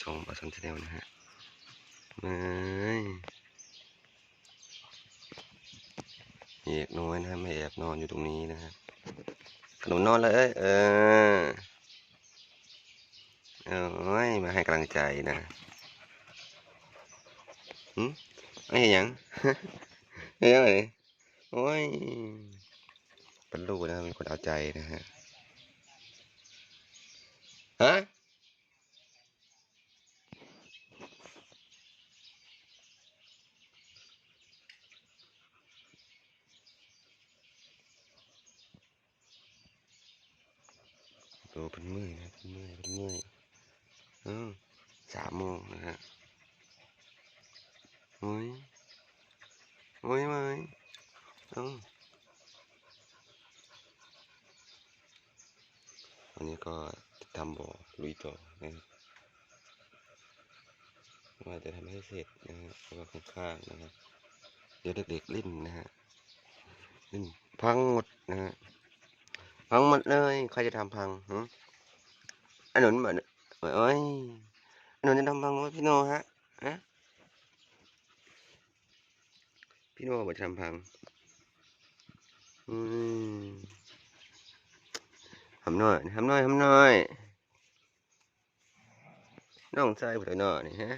ช่องปลาซันชาแนลนะฮะเอ้ยเอกน้อยนะฮะไม่แอบนอนอยู่ตรงนี้นะฮะขนมนอนเลย เออเอ้ยมาให้กำลังใจนะหืมไม่เห็นหยังเฮ้ยอะไรโอ้ยเป็นลูกนะเป็นคนเอาใจนะฮะฮะ โอ้เป็นมือนะเป็นมือเป็นมื่อยเออสามโมงนะฮะโอ้ยโอ้ยไม่เอ้าวันนี้ก็ทำบ่อลุยต่อนะครับว่าจะทำให้เสร็จนะฮะแล้วก็ข้างๆนะครับเดี๋ยวเด็กๆเล่นนะฮะเล่นพังหมดนะฮะ พังหมดเลยใครจะทำพังหึอันหนุนเหมือนเอ้ยอันหนุนจะทำพังวะพี่โนฮะฮะพี่โนบอกจะทำพังอืมทำหน่อยทำหน่อยทำหน่อยน้องชายผู้ใดหน่อยนี่ฮะ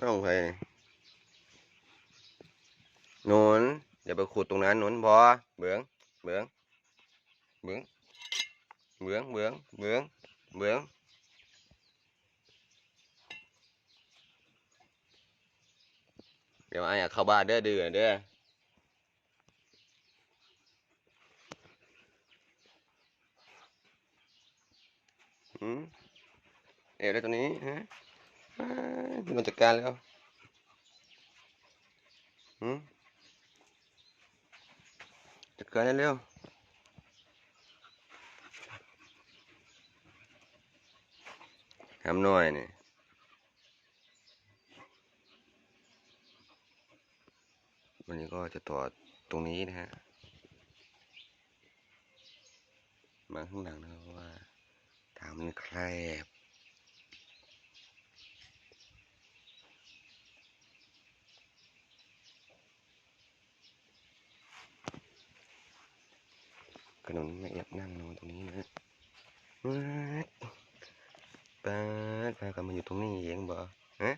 น้องใครนี่หนุนอย่าไปขุดตรงนั้นหนุนบอเบื้องเบื้อง เบื้องเบื้องเบื้องเบื้องเบื้องเดี๋ยวไอ้อยากเข้าบ้านเด้อดื้อเด้อเอ๋ได้ตัวนี้ฮะอ้ายพี่นจัดการแล้วจัดการให้เร็ว ทำหน่อยนี่วันนี้ก็จะต่อตรงนี้นะฮะ มาข้างหลังนะครับว่าทางมันแคบขนมไม่อยากนั่งนอนตรงนี้นะฮะว้าวป้าดพา กันมาอยู่ตรงนี้เองบ่ฮะ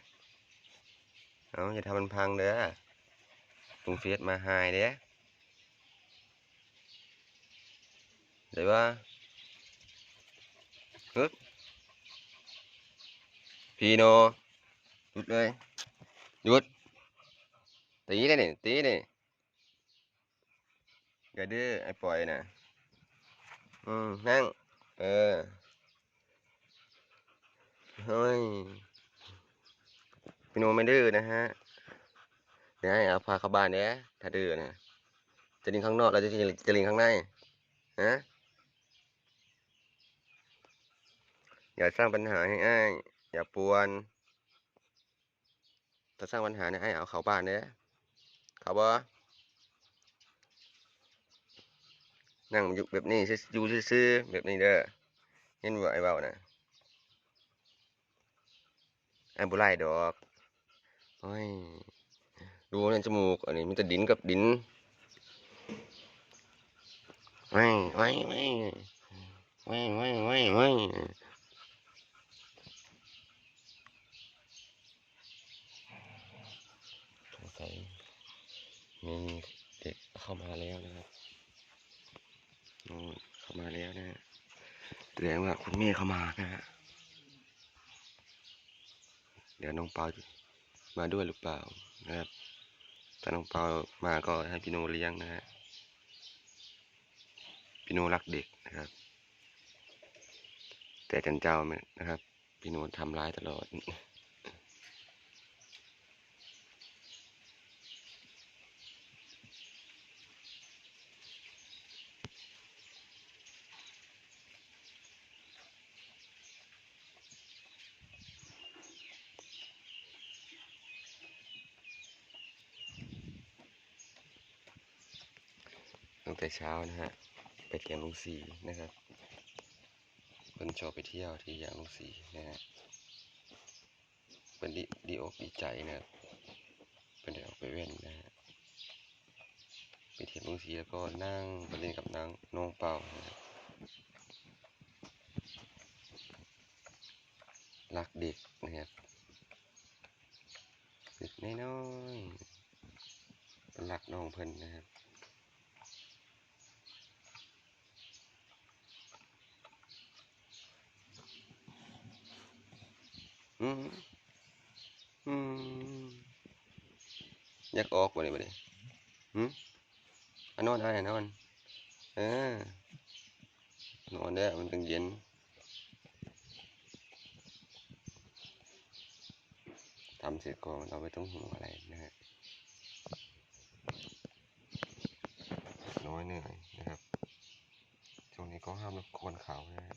เอาอย่าทำมันพังเด้อลุงเฟียสมาหายเด้อเดี๋ยวว่าฮึบพีโนหยุดเลยหยุดตีเลยนี่ตีนี่อย่าดื้อไอ้ปล่อยน่ะอืมนั่งเออ เฮ้ยพี่โนไม่ดื้อนะฮะเดี๋ยวให้เอาพาเข้าบ้านเนี้ยถ้าดื้อนะจะลิงข้างนอกเราจะจะลิงข้างในฮะอย่าสร้างปัญหาให้อ้ายอย่าปวนถ้าสร้างปัญหาเนี่ยไอ้เอาเข้าบ้านเนี้ยเขาบ่นั่งอยู่แบบนี้ซื่อยู่ซื่อแบบนี้เด้อเห็นไอ้เบานะ ไอ้บุไลดอกโอ้ยดูนี่ยจมูก อันนี้มันจะดินกับดินไม่ไม่ไม่ไม่ไม่ไม่ไม่สงสัยมีเด็กเข้ามาแล้วนะครับนู่นเข้ามาแล้วนะฮะแสดงว่าคุณแม่เข้ามานะฮะ เดี๋ยวน้องเปามาด้วยหรือเปล่านะครับ ถ้าน้องเปามาก็ให้พี่โนเลี้ยงนะฮะ พี่โนรักเด็กนะครับ แต่จันเจ้าไม่นะครับ พี่โนทำร้ายตลอด แต่เช้านะฮะ ไปเที่ยงลุงสีนะครับเพิ่นชอบไปเที่ยวที่อย่างลุงสีนะฮะเป็นดีดีอกดีใจนะครับเป็นได้ออกไปเว้นนะฮะไปเที่ยนลุงสีแล้วก็นั่งไปเล่นกับนางน้องเป่านะรักเด็กนะครับเด็กน้อยๆเป็นรักน้องเพิ่นนะครับ อยากออกบ่ได้บ่ได้หืมนอนอะไรนอน เออนอนได้มันจังเย็นทำเสร็จก่อนเราไม่ต้องห่วงอะไรนะฮะน้อยเหนื่อยนะครับ ก็ห้ามรบกวนเขานะฮะ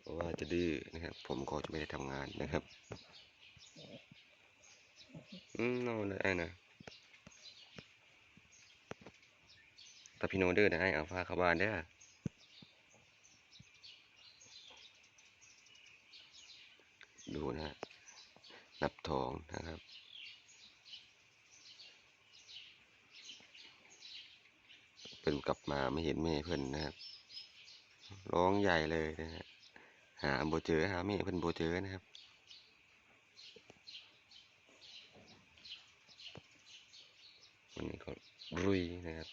เพราะว่าจะดื้อนะครับ ผมก็จะไม่ได้ทำงานนะครับ อืมนอนได้นะถ้าพี่โนเดอร์ได้เอาฟ้าขบานได้อดูนะนับทองนะครับเป็นกลับมาไม่เห็นแม่เพิ่นนะครับ ร้องใหญ่เลยนะฮะหาโบเจอหาแม่เพิ่นโบเจอนะครับวันนี้ก็รุยนะครับ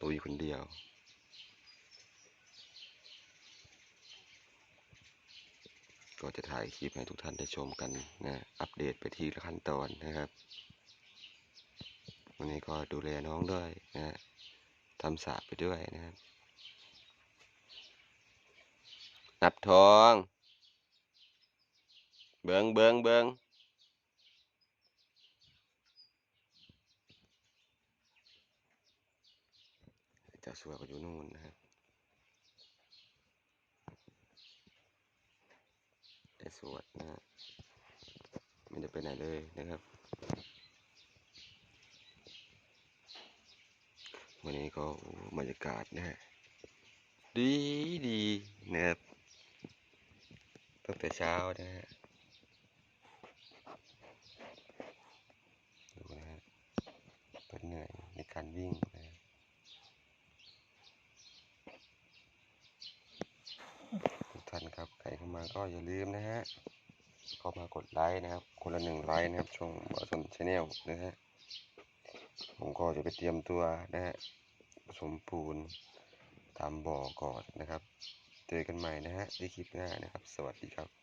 ตุยคนเดียวก็จะถ่ายคลิปให้ทุกท่านได้ชมกันนะ อัปเดตไปทีละขั้นตอนนะครับ วันนี้ก็ดูแลน้องด้วยนะทำสระไปด้วยนะครับ นับทอง เบิงเบิงเบิงเจ้าสัวก็อยู่นู่นนะครับไอ้สวดนะฮะไม่ได้ไปไหนเลยนะครับ วันนี้ก็โอ้บรรยากาศนะฮะดีดีนะครับ ตั้งแต่เช้านะฮะดูนะฮะเป็นเหนื่อยในการวิ่งนะฮะทุกท่านครับใครเข้ามาก็อย่าลืมนะฮะเข้ามากดไลค์นะครับ คนละหนึ่งไลค์นะครับ ช่องบอสนชาแนลนะฮะผมก็จะไปเตรียมตัวนะฮะผสมปูนตามบ่อก่อนนะครับ เจอกันใหม่นะฮะในคลิปหน้านะครับ สวัสดีครับ